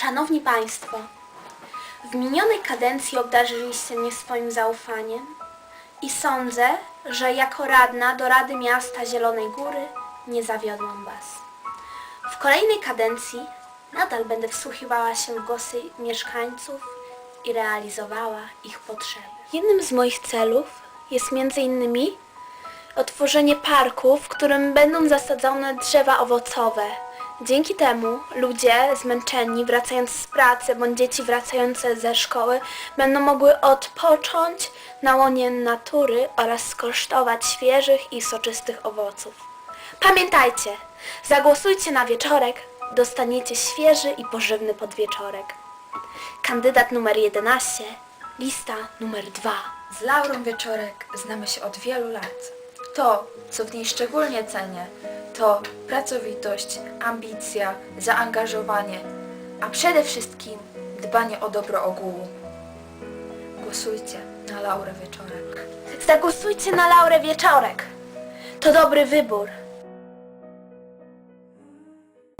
Szanowni Państwo, w minionej kadencji obdarzyliście mnie swoim zaufaniem i sądzę, że jako radna do Rady Miasta Zielonej Góry nie zawiodłam Was. W kolejnej kadencji nadal będę wsłuchiwała się w głosy mieszkańców i realizowała ich potrzeby. Jednym z moich celów jest innymi otworzenie parku, w którym będą zasadzone drzewa owocowe. Dzięki temu ludzie zmęczeni wracając z pracy bądź dzieci wracające ze szkoły będą mogły odpocząć na łonie natury oraz skosztować świeżych i soczystych owoców. Pamiętajcie, zagłosujcie na wieczorek, dostaniecie świeży i pożywny podwieczorek. Kandydat numer 11, lista numer 2. Z Laurą Wieczorek znamy się od wielu lat. To, co w niej szczególnie cenię, to pracowitość, ambicja, zaangażowanie, a przede wszystkim dbanie o dobro ogółu. Głosujcie na Laurę Wieczorek. Zagłosujcie na Laurę Wieczorek. To dobry wybór.